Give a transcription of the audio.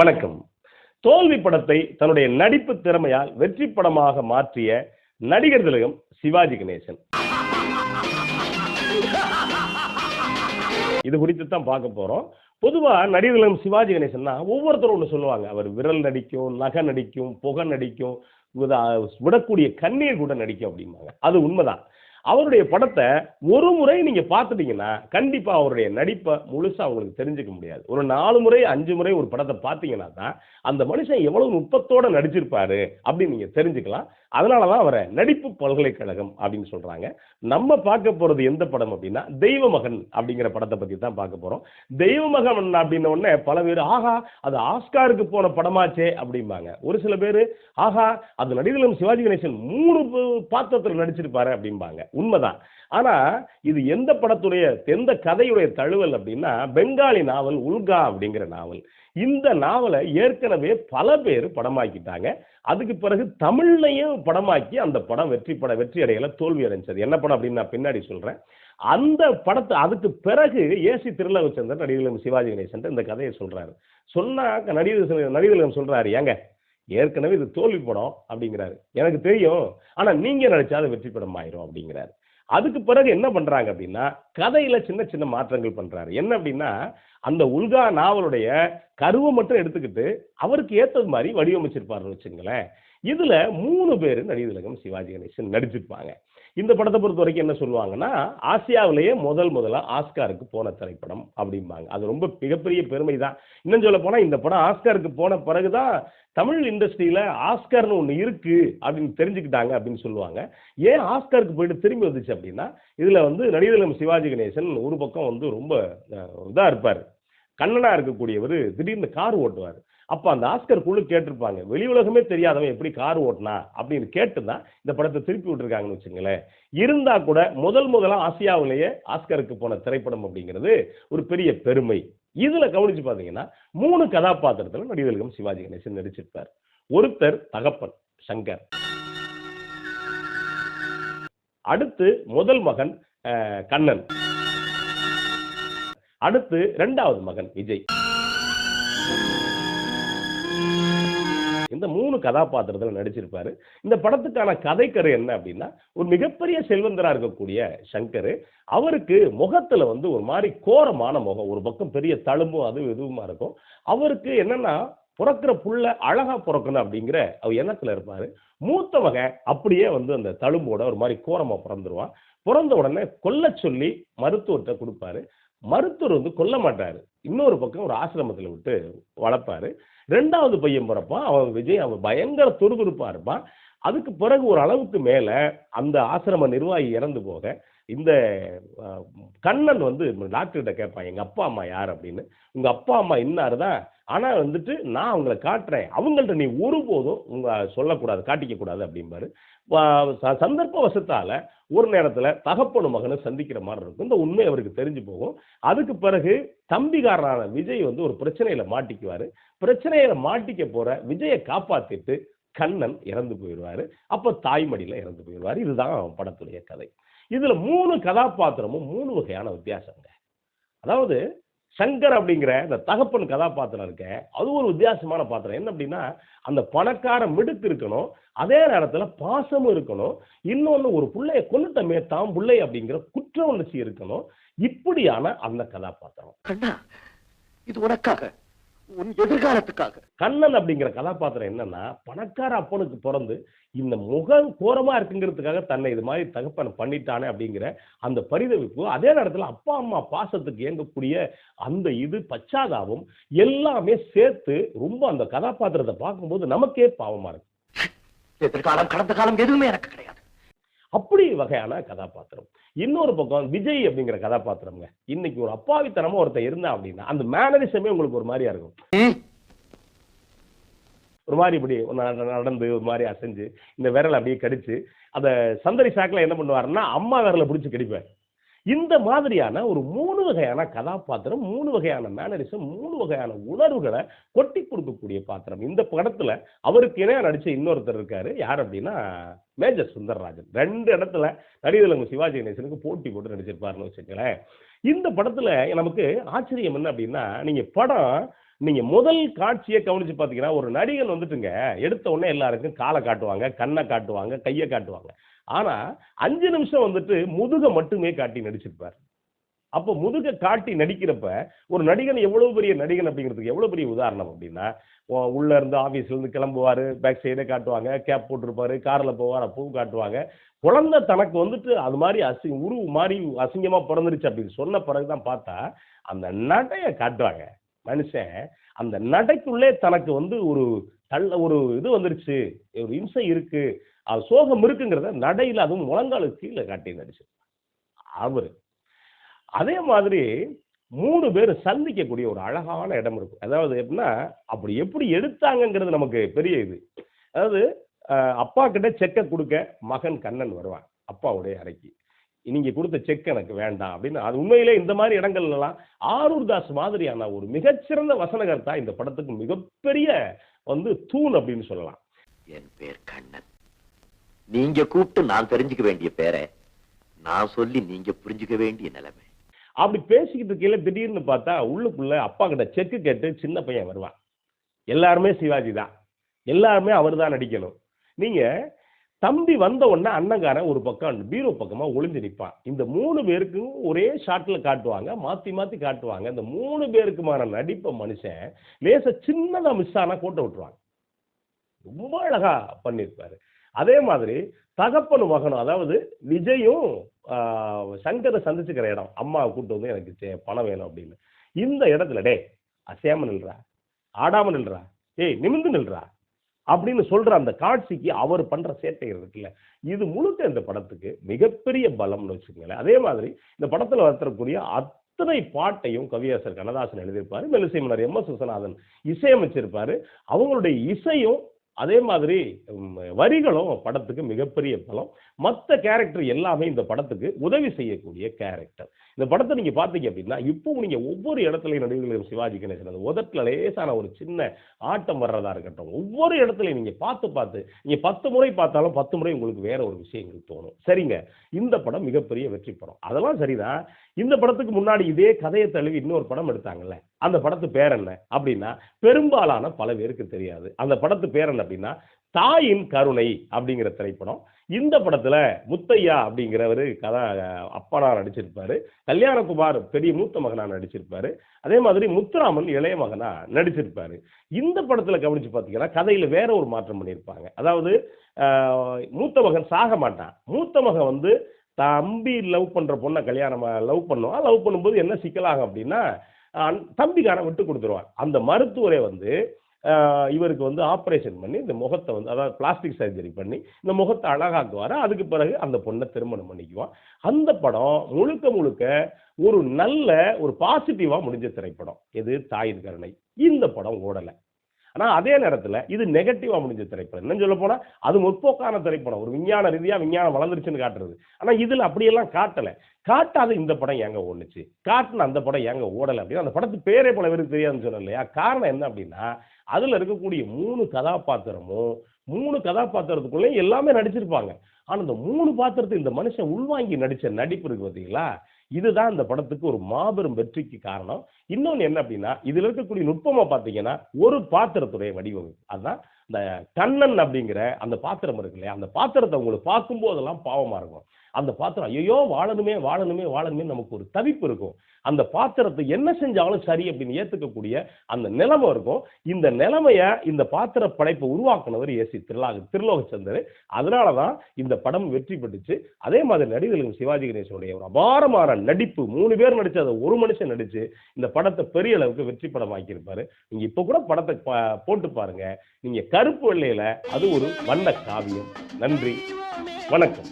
வணக்கம். தோல்வி படத்தை தன்னுடைய நடிப்பு திறமையால் வெற்றி படமாக மாற்றிய நடிகர் திலகம் சிவாஜி கணேசன். இது குறித்து தான் பார்க்க போறோம். பொதுவா நடிகர் திலகம் சிவாஜி கணேசன்னா ஒவ்வொருத்தரும் ஒன்று சொல்லுவாங்க. அவர் விரல் நடிக்கும் நகை நடிக்கும் புகை நடிக்கும் விடக்கூடிய கண்ணீர் கூட நடிக்கும் அப்படிம்பாங்க. அது உண்மைதான். அவருடைய படத்தை ஒரு முறை நீங்கள் பார்த்துட்டீங்கன்னா கண்டிப்பாக அவருடைய நடிப்பை முழுசாக அவங்களுக்கு தெரிஞ்சுக்க முடியாது. ஒரு நாலு முறை அஞ்சு முறை ஒரு படத்தை பார்த்தீங்கன்னா தான் அந்த மனுஷன் எவ்வளவு நுட்பத்தோடு நடிச்சிருப்பாரு அப்படின்னு நீங்கள் தெரிஞ்சுக்கலாம். அதனால தான் அவரை நடிப்பு பல்கலைக்கழகம் அப்படின்னு சொல்கிறாங்க நம்ம பார்க்க போகிறது எந்த படம் அப்படின்னா தெய்வ மகன் அப்படிங்கிற படத்தை பற்றி தான் பார்க்க போகிறோம் தெய்வ மகன் அப்படின்ன உடனே பல பேர் ஆஹா அது ஆஸ்காருக்கு போன படமாச்சே அப்படிம்பாங்க. ஒரு சில பேர் ஆஹா அது நடிகர்களும் சிவாஜி கணேசன் மூணு பாத்திரத்தில் நடிச்சிருப்பாரு அப்படிம்பாங்க. உண்மைதான். ஆனா இது எந்த படத்துடைய எந்த கதையுடைய தழுவல் அப்படின்னா பெங்காலி நாவல் உல்கா அப்படிங்கிற நாவல். இந்த நாவலை ஏற்கனவே பல பேர் படமாக்கிட்டாங்க. அதுக்கு பிறகு தமிழ்லையும் படமாக்கி அந்த படம் வெற்றி பட வெற்றி அடையல தோல்வி அடைஞ்சது. என்ன படம் அப்படின்னு நான் பின்னாடி சொல்றேன். அந்த படத்தை அதுக்கு பிறகு ஏசி திருலகச்சந்தர் நடிகர்களும் சிவாஜி கணேசன் இந்த கதையை சொல்றாரு. சொன்னா நடிகர் நடிகர்களும் சொல்றாரு. ஏங்க ஏற்கனவே இது தோல்வி படம் அப்படிங்கிறாரு. எனக்கு தெரியும். ஆனா நீங்க நினைச்சா அது வெற்றி படம் ஆயிரும் அப்படிங்கிறாரு. அதுக்கு பிறகு என்ன பண்றாங்க அப்படின்னா கதையில சின்ன சின்ன மாற்றங்கள் பண்றாரு. என்ன அப்படின்னா அந்த உல்கா நாவலுடைய கருவை மட்டும் எடுத்துக்கிட்டு அவருக்கு ஏற்றது மாதிரி வடிவமைச்சிருப்பாருன்னு வச்சுங்களேன் இதுல மூணு பேர் நடிகர்களும் சிவாஜி கணேசன் நடிச்சிருப்பாங்க. இந்த படத்தை பொறுத்த வரைக்கும் என்ன சொல்லுவாங்கன்னா ஆசியாவிலேயே முதல் முதலா ஆஸ்காருக்கு போன திரைப்படம் அப்படிம்பாங்க. அது ரொம்ப மிகப்பெரிய பெருமை தான் இன்னும் சொல்ல போனால் இந்த படம் ஆஸ்காருக்கு போன பிறகுதான் தமிழ் இண்டஸ்ட்ரியில் ஆஸ்கார்னு ஒன்று இருக்கு அப்படின்னு தெரிஞ்சுக்கிட்டாங்க அப்படின்னு சொல்லுவாங்க. ஏன் ஆஸ்காருக்கு போயிட்டு திரும்பி வந்துச்சு அப்படின்னா இதில் வந்து நடிகர்களும் சிவாஜி கணேசன் ஒரு பக்கம் வந்து ரொம்ப இதாக இருப்பார். கண்ணனா இருக்கக்கூடியவர் திடீர்னு கார் ஓட்டுவார். அப்போ அந்த ஆஸ்கர் குழு கேட்டிருப்பாங்க. வெளி உலகமே தெரியாதவன் எப்படி கார் ஓட்டினா அப்படின்னு கேட்டு தான் இந்த படத்தை திருப்பி விட்டுருக்காங்கன்னு வச்சுங்களேன் இருந்தால் கூட முதல் முதலாக ஆசியாவிலேயே ஆஸ்கருக்கு போன திரைப்படம் அப்படிங்கிறது ஒரு பெரிய பெருமை. இதில் கவனிச்சு பார்த்தீங்கன்னா மூணு கதாபாத்திரத்தில் நடிகர்களும் சிவாஜி கணேசன் நடிச்சிருப்பார். ஒருத்தர் தகப்பன் சங்கர். அடுத்து முதல் மகன் கண்ணன். அடுத்து இரண்டாவது மகன் விஜய். இந்த மூணு கதாபாத்திரத்தில் நடிச்சிருப்பாரு. இந்த படத்துக்கான கதைக்கரு என்ன அப்படின்னா ஒரு மிகப்பெரிய செல்வந்தராக இருக்கக்கூடிய சங்கர் அவருக்கு முகத்துல வந்து ஒரு மாதிரி கோரமான முகம் ஒரு பக்கம் பெரிய தழும்பும் அதுவும் இதுவுமா இருக்கும். அவருக்கு என்னன்னா பிறக்கிற புள்ள அழகா பிறக்கணும் அப்படிங்கிற அவர் எண்ணத்துல இருப்பாரு. மூத்த வகை அப்படியே வந்து அந்த தழும்போட ஒரு மாதிரி கோரமா பிறந்துருவான். பிறந்த உடனே கொல்ல சொல்லி மருத்துவர்கிட்ட கொடுப்பாரு. மருத்துவர் வந்து கொல்ல மாட்டார். இன்னொரு பக்கம் ஒரு ஆசிரமத்தில் விட்டு வளர்ப்பாரு. ரெண்டாவது பையன் பிறப்பான் அவன் விஜய் அவன் பயங்கர துருதுருப்பாக இருப்பான் அதுக்கு பிறகு ஒரு அளவுக்கு மேலே அந்த ஆசிரம நிர்வாகி இறந்து போக இந்த கண்ணன் வந்து டாக்டர்கிட்ட கேட்பான் எங்கள் அப்பா அம்மா யார்? அப்படின்னு. உங்கள் அப்பா அம்மா இன்னார் தான். ஆனால் வந்துட்டு நான் அவங்கள காட்டுறேன். அவங்கள்ட்ட நீ ஒருபோதும் உங்க சொல்லக்கூடாது காட்டிக்க கூடாது அப்படிம்பாரு. சந்தர்ப்ப வசத்தால ஒரு நேரத்துல தகப்பனு மகனை சந்திக்கிற மாதிரி இருக்கும். இந்த உண்மை அவருக்கு தெரிஞ்சு போகும். அதுக்கு பிறகு தம்பிகாரனான விஜய் வந்து ஒரு பிரச்சனையில மாட்டிக்குவாரு. பிரச்சனையில மாட்டிக்க போற விஜயை காப்பாத்திட்டு கண்ணன் இறந்து போயிடுவாரு. அப்ப தாய்மடியில இறந்து போயிடுவாரு. இதுதான் படத்துடைய கதை. இதுல மூணு கதாபாத்திரமும் மூணு வகையான வித்தியாசங்க. அதாவது சங்கர் அப்படிங்கிற இந்த தகப்பன் கதாபாத்திரம் இருக்க அது ஒரு வித்தியாசமான பாத்திரம். என்ன அப்படின்னா அந்த பணக்கார மிடுக்கு இருக்கணும் அதே நேரத்துல பாசமும் இருக்கணும் இன்னொன்று ஒரு பிள்ளைய கொண்டுட்டமே தான் புள்ளை அப்படிங்கிற குற்ற உணர்ச்சி இருக்கணும் இப்படியான அந்த கதாபாத்திரம். இது உனக்காக. உன் எதிர்காலத்துக்காக. கண்ணன் அப்படிங்கிற கதாபாத்திரம் என்னன்னா பணக்கார அப்பனுக்கு பிறந்து இந்த முகம் கோரமா இருக்குங்கிறதுக்காக தன்னை இது மாதிரி தகப்பன் பண்ணிட்டானே அப்படிங்கிற அந்த பரிதவிப்பு அதே நேரத்துல அப்பா அம்மா பாசத்துக்கு இயங்கக்கூடிய அந்த இது பச்சாதாபம் எல்லாமே சேர்த்து ரொம்ப அந்த கதாபாத்திரத்தை பார்க்கும்போது நமக்கே பாவமா இருக்கு. எதிர்காலம் கடந்த காலம் எதுவுமே எனக்கு கிடையாது. அப்படி வகையான கதாபாத்திரம். இன்னொரு பக்கம் விஜய் அப்படிங்கிற கதாபாத்திரம்ங்க. இன்னைக்கு ஒரு அப்பாவித்தனமா ஒருத்தன் இருந்தான் அப்படின்னா அந்த மேனரிசமே உங்களுக்கு ஒரு மாதிரியா இருக்கும். ஒரு மாதிரி இப்படி நடந்து ஒரு மாதிரி அசைஞ்சு இந்த விரல் அப்படியே கடிச்சு அந்த சந்தடி சாக்கில் என்ன பண்ணுவாருன்னா அம்மா விரலை பிடிச்சி கடிப்பார். இந்த மாதிரியான ஒரு மூணு வகையான கதாபாத்திரம் மூணு வகையான மேனரிசம் மூணு வகையான உணர்வுகளை கொட்டி கொடுக்கக்கூடிய பாத்திரம். இந்த படத்துல அவருக்கு இணையா நடிச்ச இன்னொருத்தர் இருக்காரு. யார் அப்படின்னா மேஜர் சுந்தரராஜன். ரெண்டு இடத்துல நடிகர்களுக்கு சிவாஜி கணேசனுக்கு போட்டி போட்டு நடிச்சிருப்பாருன்னு வச்சுக்கங்களேன். இந்த படத்துல நமக்கு ஆச்சரியம் என்ன அப்படின்னா நீங்க படம் நீங்க முதல் காட்சியை கவனிச்சு பாத்தீங்கன்னா ஒரு நடிகன் வந்துட்டுங்க எடுத்த உடனே எல்லாருக்கும் காலை காட்டுவாங்க கண்ணை காட்டுவாங்க கையை காட்டுவாங்க. ஆனா அஞ்சு நிமிஷம் வந்துட்டு முதுக மட்டுமே காட்டி நடிச்சிருப்பார். அப்போ முதுக காட்டி நடிக்கிறப்ப ஒரு நடிகன் எவ்வளவு பெரிய நடிகன் அப்படிங்கிறதுக்கு எவ்வளவு பெரிய உதாரணம் அப்படின்னா உள்ள இருந்து ஆபீஸ்ல இருந்து கிளம்புவாரு பேக் சைடே காட்டுவாங்க கேப் போட்டிருப்பாரு கார்ல போவார் அப்பவும் காட்டுவாங்க. குழந்தை தனக்கு வந்துட்டு அது மாதிரி அசி உருவு மாதிரி அசிங்கமா பிறந்துருச்சு அப்படின்னு சொன்ன பிறகுதான் பார்த்தா அந்த நடையை காட்டுவாங்க. மனுஷன் அந்த நடைக்குள்ளே தனக்கு வந்து ஒரு தள்ள ஒரு இது வந்துருச்சு ஒரு இம்சை இருக்கு அது சோகம் இருக்குங்கிறத நடையில் அதுவும் முழங்காலுக்கு கீழே காட்டி நடிச்சு அவர். அதே மாதிரி மூணு பேர் சந்திக்கக்கூடிய ஒரு அழகான இடம் இருக்கும். அதாவது எப்படின்னா அப்படி எப்படி எடுத்தாங்கங்கிறது நமக்கு பெரிய இது. அதாவது அப்பா கிட்ட செக்கை கொடுக்க மகன் கண்ணன் வருவான் அப்பாவுடைய அறைக்கு. நீங்கள் கொடுத்த செக் எனக்கு வேண்டாம் அப்படின்னு. அது உண்மையிலே இந்த மாதிரி இடங்கள்லாம் ஆரூர் தாஸ் மாதிரியான ஒரு மிகச்சிறந்த வசனகர்த்தா இந்த படத்துக்கு மிகப்பெரிய வந்து தூண் அப்படின்னு சொல்லலாம். என் பேர் கண்ணன். நீங்க கூப்பிட்டு நான் தெரிஞ்சுக்க வேண்டிய பேரை நான் சொல்லி நீங்க புரிஞ்சுக்க வேண்டிய நிலைமை. அப்படி பேசிக்கிட்டு இருக்கையில திடீர்னு பார்த்தா உள்ளுக்குள்ள அப்பா கிட்ட செக்கு கேட்டு சின்ன பையன் வருவான். எல்லாருமே சிவாஜி தான். எல்லாருமே அவர் தான் நடிக்கணும். நீங்க தம்பி வந்த உடனே அண்ணங்காரன் ஒரு பக்கம் பீரோ பக்கமா ஒளிஞ்சு நிற்பான் இந்த மூணு பேருக்கும் ஒரே ஷாட்ல காட்டுவாங்க மாத்தி மாத்தி காட்டுவாங்க. இந்த மூணு பேருக்குமான நடிப்பை மனுஷன் லேச சின்னதா மிஸ் ஆனா கோட்டை விட்டுருவாங்க ரொம்ப அழகா பண்ணியிருப்பாரு. அதே மாதிரி தகப்பனு மகனும் அதாவது விஜயும் சங்கரை சந்திச்சுக்கிற இடம். அம்மாவை கூட்டு வந்து எனக்கு சே- பணம் வேணும் அப்படின்னு. இந்த இடத்துல டே அசையாம நில்றா. ஆடாம நில்றா. ஏய் நிமிந்து நில்றா. அப்படின்னு சொல்ற அந்த காட்சிக்கு அவர் பண்ற சேட்டை இருக்குல்ல. இது முழுக்க இந்த படத்துக்கு மிகப்பெரிய பலம்னு வச்சுக்கோங்களேன். அதே மாதிரி இந்த படத்துல வரக்கூடிய அத்தனை பாட்டையும் கவியாசர் கண்ணதாசன் எழுதியிருப்பாரு. மெல்லிசை மன்னர் எம் எஸ் விஸ்வநாதன் இசையமைச்சிருப்பாரு. அவங்களுடைய இசையும் அதே மாதிரி வரிகளும் படத்துக்கு மிகப்பெரிய பலம். மற்ற கேரக்டர் எல்லாமே இந்த படத்துக்கு உதவி செய்யக்கூடிய கேரக்டர் இந்த படத்தை நீங்கள் பார்த்தீங்க அப்படின்னா இப்போவும் நீங்கள் ஒவ்வொரு இடத்துலையும் நடிகர்களும் சிவாஜி கணேசன் அந்த உதட்டில் லேசான ஒரு சின்ன ஆட்டம் வர்றதா இருக்கட்டும் ஒவ்வொரு இடத்துலையும் நீங்கள் பார்த்து பார்த்து நீங்கள் பத்து முறை பார்த்தாலும் பத்து முறை உங்களுக்கு வேற ஒரு விஷயங்கள் தோணும். சரிங்க. இந்த படம் மிகப்பெரிய வெற்றி படம். அதெல்லாம் சரிதான். இந்த படத்துக்கு முன்னாடி இதே கதையை தழுவி இன்னொரு படம் எடுத்தாங்கல்ல. அந்த படத்து பேர் என்ன அப்படின்னா பெரும்பாலான பல பேருக்கு தெரியாது. அந்த படத்து பேர் என்ன அப்படின்னா தாயின் கருணை அப்படிங்கிற திரைப்படம். இந்த படத்துல முத்தையா அப்படிங்கிறவரு கதா அப்பனா நடிச்சிருப்பாரு. கல்யாணகுமார் பெரிய மூத்த மகனா நடிச்சிருப்பாரு. அதே மாதிரி முத்துராமன் இளைய மகனா நடிச்சிருப்பாரு. இந்த படத்துல கவனிச்சு பார்த்தீங்கன்னா கதையில வேற ஒரு மாற்றம் பண்ணியிருப்பாங்க. அதாவது மூத்த மகன் சாக மாட்டான். மூத்த மகன் வந்து தம்பி லவ் பண்ற பொண்ணை கல்யாணம் லவ் பண்ணுவான். லவ் பண்ணும்போது என்ன சிக்கலாகும் அப்படின்னா தம்பிக்காரன் விட்டு கொடுத்துருவான். அந்த மருத்துவரை வந்து இவருக்கு வந்து ஆப்ரேஷன் பண்ணி இந்த முகத்தை வந்து அதாவது பிளாஸ்டிக் சர்ஜரி பண்ணி இந்த முகத்தை அழகாக்குவார். அதுக்கு பிறகு அந்த பொண்ணை திருமணம் பண்ணிக்குவான். அந்த படம் முழுக்க முழுக்க ஒரு நல்ல ஒரு பாசிட்டிவாக முடிஞ்ச திரைப்படம். எது? தாயின் கருணை. இந்த படம் ஓடலை. ஆனால் அதே நேரத்தில் இது நெகட்டிவாக முடிஞ்ச திரைப்படம். என்னன்னு சொல்ல போனால் அது முற்போக்கான திரைப்படம். ஒரு விஞ்ஞான ரீதியாக விஞ்ஞானம் வளர்ந்துருச்சுன்னு காட்டுறது. ஆனால் இதில் அப்படியெல்லாம் காட்டலை. காட்டாத இந்த படம் ஏங்க ஓடுச்சு? காட்டின அந்த படம் ஏங்க ஓடலை அப்படின்னா அந்த படத்து பேரே பல பேருக்கு தெரியாதுன்னு சொன்னேன் இல்லையா? காரணம் என்ன அப்படின்னா அதில் இருக்கக்கூடிய மூணு கதாபாத்திரமும் மூணு கதாபாத்திரத்துக்குள்ளேயும் எல்லாமே நடிச்சிருப்பாங்க. ஆனால் இந்த மூணு பாத்திரத்தை இந்த மனுஷன் உள்வாங்கி நடித்த நடிப்பு இருக்கு பார்த்தீங்களா இதுதான் இந்த படத்துக்கு ஒரு மாபெரும் வெற்றிக்கு காரணம். இன்னொன்று என்ன அப்படின்னா இதில் இருக்கக்கூடிய நுட்பமாக பார்த்தீங்கன்னா ஒரு பாத்திரத்துடைய வடிவமைப்பு அதுதான் இந்த கண்ணன் அப்படிங்கிற அந்த பாத்திரம் இருக்கு இல்லையா? அந்த பாத்திரத்தை உங்களுக்கு பார்க்கும்போதெல்லாம் பாவமாக இருக்கும். அந்த பாத்திரம் ஐயோ வாழணுமே வாழணுமே வாழணுமே நமக்கு ஒரு தவிப்பு இருக்கும். அந்த பாத்திரத்தை என்ன செஞ்சாலும் சரி அப்படின்னு ஏத்துக்கக்கூடிய அந்த நிலைமை இருக்கும். இந்த நிலைமைய இந்த பாத்திர படைப்பை உருவாக்குனவர் ஏசி திருலாக திருலோகச்சந்தர் அதனாலதான் இந்த படம் வெற்றி பெற்றுச்சு. அதே மாதிரி நடிகர்களும் சிவாஜி கணேசனுடைய ஒரு அபாரமான நடிப்பு. மூணு பேர் நடிச்சு அதை ஒரு மனுஷன் நடிச்சு இந்த படத்தை பெரிய அளவுக்கு வெற்றி படம் ஆக்கியிருப்பாரு. நீங்க இப்ப கூட படத்தை போட்டு பாருங்க. நீங்க கருப்பு வெள்ளையில அது ஒரு வண்ண காவியம். நன்றி. வணக்கம்.